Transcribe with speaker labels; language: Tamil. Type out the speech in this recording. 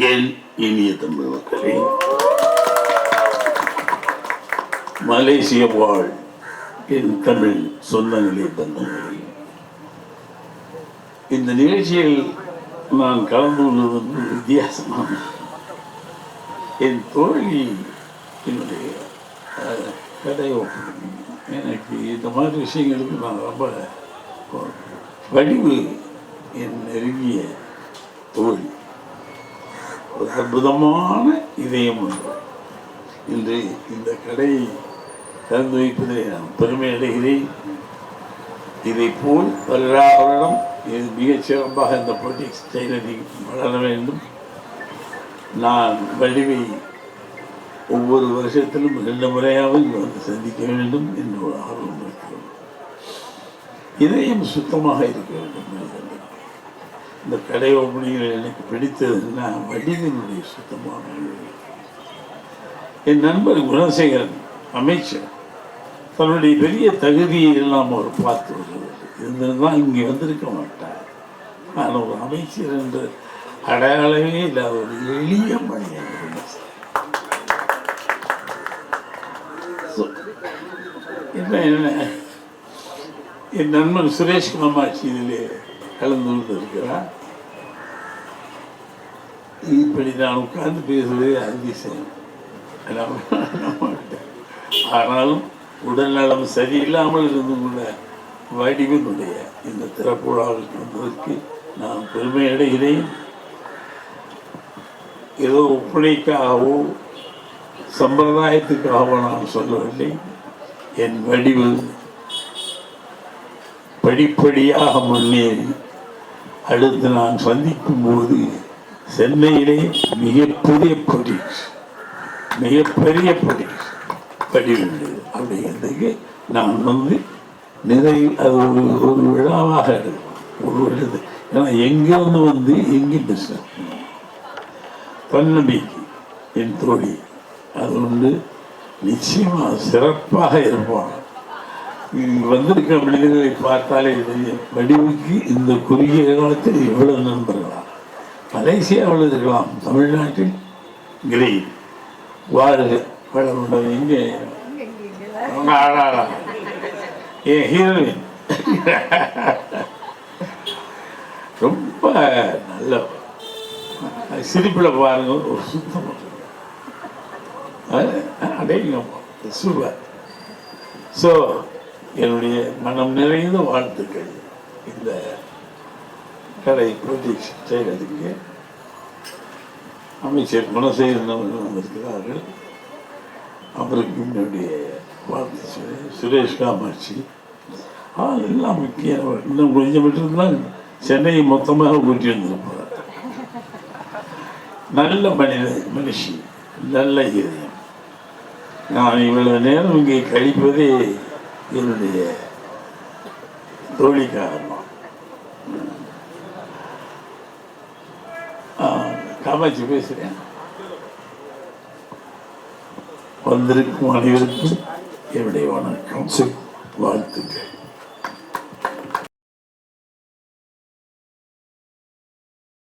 Speaker 1: என் இனிய தமிழ் மக்களே மலேசிய வாழ் என் தமிழ் சொந்தங்களே பந்தங்களே. இந்த நிகழ்ச்சியில் நான் கலந்து கொள்வது வந்து வித்தியாசமான என் தோழி என்னுடைய கடை எனக்கு இந்த மாதிரி விஷயங்களுக்கு நான் ரொம்ப வடிவு என் நெருங்கிய தோழி. ஒரு அற்புதமான இதயம் உண்டு இன்று இந்த கடையை திறந்து வைப்பதில் நான் பெருமை அடைகிறேன். இதை போல் வருடா வருடம் இது மிகச் சிறப்பாக இந்த பொலிட்டிக்ஸ் டெய்லரிங் வளர வேண்டும். நான் வடிவை ஒவ்வொரு வருஷத்திலும் ரெண்டு முறையாக இங்கு வந்து சந்திக்க வேண்டும் என்று ஒரு ஆர்வம் இருக்கிறது இதயம் சுத்தமாக இருக்க வேண்டும் இந்த கடை ஓப்பனிங்கில் எனக்கு பிடித்ததுன்னா வடிவினுடைய சுத்தமான என் நண்பர் குணசேகரன் அமைச்சர். தன்னுடைய பெரிய தகுதியை எல்லாம் அவர் பார்த்து வருவது இருந்திருந்தால் இங்கே வந்திருக்க மாட்டார். நான் ஒரு அமைச்சர் என்று அடையாளமே இல்லாத ஒரு எளிய மனிதன். என்ன என்ன? என் நண்பன் சுரேஷ் மாமாச்சி இதிலே கலந்து கொண்டு இருக்கிறார் இப்படி நான் உட்கார்ந்து பேசுவதே அதிசயம் ஆனாலும் உடல்நலம் சரியில்லாமல் இருந்து கூட வடிவினுடைய இந்த திறப்புழாவுக்கு வந்ததற்கு நான் பெருமை அடைகிறேன் ஏதோ ஒப்பனைக்காகவோ சம்பிரதாயத்துக்காகவோ நான் சொல்லவில்லை என் வடிவு படிப்படியாக முன்னேறி அடுத்து நான் சந்திக்கும் போது சென்னையிலே மிகப்பெரிய பொலிஸ் மிகப்பெரிய படி படி உண்டு அப்படிங்கிறதுக்கு நான் வந்து நிறைய அது ஒரு ஒரு விழாவாக இருக்கும் ஒரு விழுது ஏன்னா எங்கேருந்து வந்து எங்கே பிஸ்னஸ் தன்னம்பிக்கை என் தோழி அது வந்து நிச்சயமாக சிறப்பாக இருப்பாங்க வந்திருக்க மனிதர்களை பார்த்தாலே தெரியும் வடிவுக்கு இந்த குறுகிய காலத்தில் இவ்வளவு நண்பர்கள். மலேசியாவில் இருக்கலாம் தமிழ்நாட்டில் கிரேட் வாருக வளமுடன் எங்கே? ஆடாடா ஏன் ஹீரோயின். ரொம்ப நல்ல சிரிப்பில் பாருங்க. ஒரு சுத்தம் அடையங்கப்பா சூப்பர். ஸோ என்னுடைய மனம் நிறைந்த வாழ்த்துக்கள். இந்த கடை ப்ரொஜெக்ட் செய்கிறதுக்கு அமைச்சர் குணசேகரன் அவர்கள் வந்திருக்கிறார்கள். அவருக்கு என்னுடைய வாழ்த்து சுரேஷ் காமாட்சி. ஆ எல்லாம் முக்கிய இன்னும் கொஞ்சம் விட்டுருந்தால் சென்னையை மொத்தமாக கூட்டி வந்திருப்பார். நல்ல மனித மனுஷி நல்ல இதயம். நான் இவ்வளவு நேரம் இங்கே கழிப்பதே என்னுடைய தோழி காரணம். காமாட்சி பேசுகிறேன் வந்திருக்கும் அனைவருக்கும் என்னுடைய வணக்கம். வாழ்த்துக்கள்.